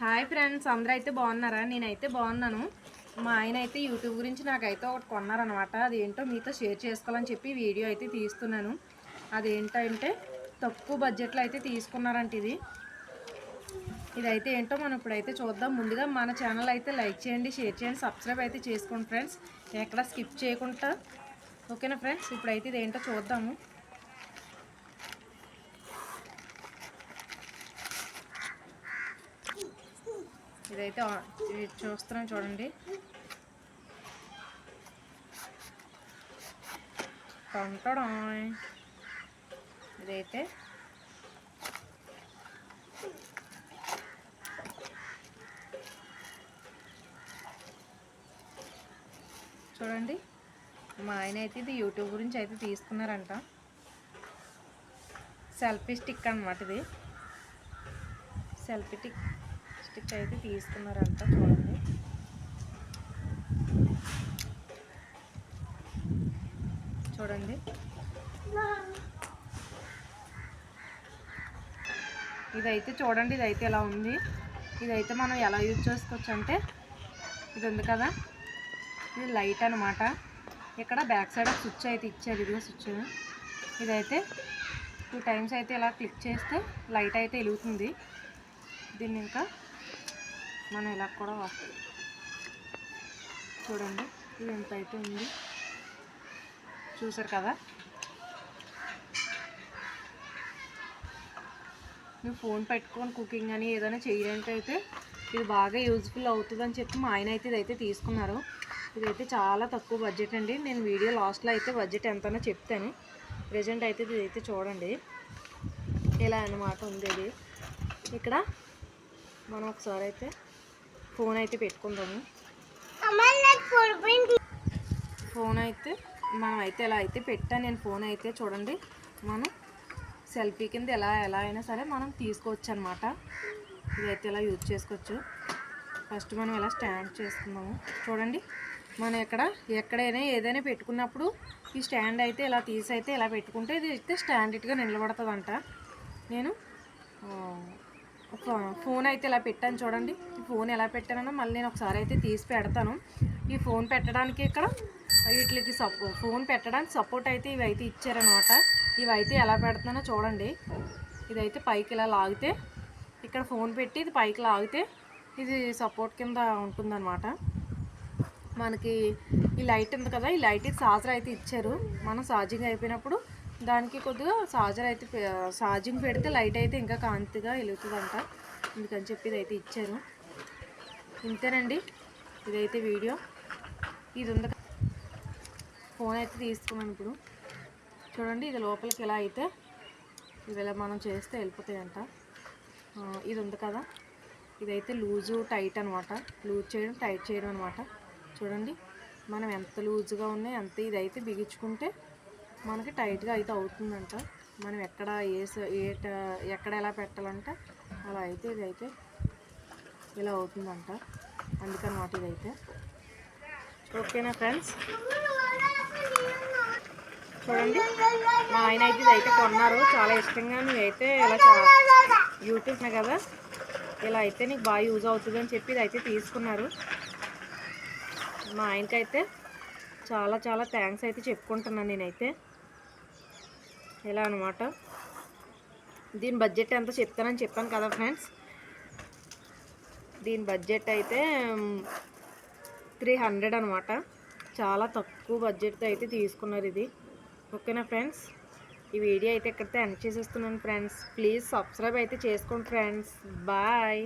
Hi friends అందరూ అయితే బాగున్నారా? నేనైతే బాగున్నాను. మా ఆయన అయితే యూట్యూబ్ గురించి నాకైతే ఒకటి కొన్నారనమాట అదేంటో మీతో షేర్ చేసుకోవాలని చెప్పి వీడియో అయితే తీస్తున్నాను. అదేంటంటే తక్కువ బడ్జెట్లో అయితే తీసుకున్నారంట ఇది. ఇదైతే ఏంటో మనం ఇప్పుడైతే చూద్దాం. ముందుగా మన ఛానల్ అయితే లైక్ చేయండి షేర్ చేయండి సబ్స్క్రైబ్ అయితే చేసుకోండి ఫ్రెండ్స్. ఎక్కడ స్కిప్ చేయకుండా. ఓకేనా ఫ్రెండ్స్? ఇప్పుడైతే ఇదేంటో చూద్దాము. ఇదైతే ఇది చూస్తున్నాం చూడండి. టొంటడాయ్. ఇదైతే చూడండి. మా ఆయన అయితే ఇది యూట్యూబ్ గురించి అయితే తీసుకున్నారంట. సెల్ఫీ స్టిక్ అన్నమాట ఇది. సెల్ఫీ టిక్ ప్లాస్టిక్ అయితే తీసుకున్నారంట చూడండి. చూడండి. ఇదైతే చూడండి ఇదైతే ఎలా ఉంది. ఇదైతే మనం ఎలా యూజ్ చేసుకోవచ్చు అంటే ఇది ఉంది కదా. ఇది లైట్ అనమాట ఇక్కడ బ్యాక్ సైడ్ స్విచ్ అయితే ఇచ్చారు. ఇదిగో స్విచ్. ఇదైతే టూ టైమ్స్ అయితే ఇలా క్లిక్ చేస్తే లైట్ అయితే వెలుగుతుంది. దీన్ని ఇంకా మనం ఇలా కూడా వస్తుంది చూడండి ఇది ఎంత అయితే ఉంది. చూసారు కదా? నువ్వు ఫోన్ పెట్టుకొని కుకింగ్ అని ఏదైనా చేయడానికి అయితే ఇది బాగా యూజ్ఫుల్ అవుతుందని చెప్పి మా ఆయన అయితే ఇదైతే తీసుకున్నారు. ఇదైతే చాలా తక్కువ బడ్జెట్ అండి. నేను వీడియో లాస్ట్లో అయితే బడ్జెట్ ఎంతనో చెప్తాను. ప్రజెంట్ అయితే ఇదైతే చూడండి. ఇలా అన్నమాట ఉంది ఇక్కడ మనం ఒకసారి అయితే ఫోన్ అయితే పెట్టుకుందాము. ఫోన్ అయితే మనం అయితే ఎలా అయితే పెట్టాను నేను ఫోన్ అయితే చూడండి. మనం సెల్ఫీ కింద ఎలా ఎలా అయినా సరే మనం తీసుకోవచ్చు అనమాట ఇదైతే ఇలా యూజ్ చేసుకోవచ్చు. ఫస్ట్ మనం ఇలా స్టాండ్ చేసుకుందాము చూడండి. మనం ఇక్కడ ఎక్కడైనా ఏదైనా పెట్టుకున్నప్పుడు ఈ స్టాండ్ అయితే ఇలా తీసి అయితే ఇలా పెట్టుకుంటే ఇది అయితే స్టాండర్డ్గా నిలబడుతుందంట. నేను ఫోన్ అయితే ఇలా పెట్టాను చూడండి. ఈ ఫోన్ ఎలా పెట్టానో మళ్ళీ నేను ఒకసారి అయితే తీసి పెడతాను. ఈ ఫోన్ పెట్టడానికి ఇక్కడ వీటికి సపో ఫోన్ పెట్టడానికి సపోర్ట్ అయితే ఇవి అయితే ఇచ్చారనమాట. ఇవి అయితే ఎలా పెడుతున్నానో చూడండి. ఇదైతే పైకి ఇలా లాగితే ఇక్కడ ఫోన్ పెట్టి ఇది పైకి లాగితే ఇది సపోర్ట్ కింద ఉంటుందన్నమాట మనకి ఈ లైట్ ఉంది కదా ఈ లైట్ చార్జర్ అయితే ఇచ్చారు. మనం ఛార్జింగ్ అయిపోయినప్పుడు దానికి కొద్దిగా సాజర్ అయితే ఛార్జింగ్ పెడితే లైట్ అయితే ఇంకా కాంతిగా వెలుగుతుందంట. అందుకని చెప్పి ఇది అయితే ఇచ్చారు. ఇంతేనండి ఇదైతే వీడియో. ఇది ఉంది ఫోన్ అయితే తీసుకున్నాను ఇప్పుడు. చూడండి ఇది లోపలికి ఇలా అయితే ఇది ఇలా మనం చేస్తే వెళ్ళిపోతాయంట. ఇది ఉంది కదా. ఇదైతే లూజు టైట్ అనమాట లూజ్ చేయడం టైట్ చేయడం అనమాట చూడండి మనం ఎంత లూజుగా ఉన్నాయి అంత ఇదైతే బిగించుకుంటే మనకి టైట్గా అయితే అవుతుందంట. మనం ఎక్కడ ఏ ఏ ఎక్కడ ఎలా పెట్టాలంటే అలా అయితే ఇదైతే ఇలా అవుతుందంట. అందుకనమాట ఇదైతే. ఓకేనా ఫ్రెండ్స్? చూడండి. మా ఆయన అయితే ఇదైతే కొన్నారు. చాలా ఇష్టంగా నువ్వైతే ఇలా చా- యూట్యూబ్ కదా. ఇలా అయితే నీకు బాగా యూజ్ అవుతుంది అని చెప్పి ఇదైతే తీసుకున్నారు. మా ఆయనకైతే చాలా చాలా థ్యాంక్స్ అయితే చెప్పుకుంటున్నాను నేనైతే. ఇలా అనమాట దీని బడ్జెట్ ఎంత చెప్తానని చెప్పాను కదా ఫ్రెండ్స్ దీని బడ్జెట్ అయితే త్రీ హండ్రెడ్ అనమాట చాలా తక్కువ బడ్జెట్తో అయితే తీసుకున్నారు ఇది. ఓకేనా ఫ్రెండ్స్ ఈ వీడియో అయితే ఇక్కడితో ఎండ్ చేసేస్తున్నాను ఫ్రెండ్స్ ప్లీజ్ సబ్స్క్రైబ్ అయితే చేసుకోండి ఫ్రెండ్స్ బాయ్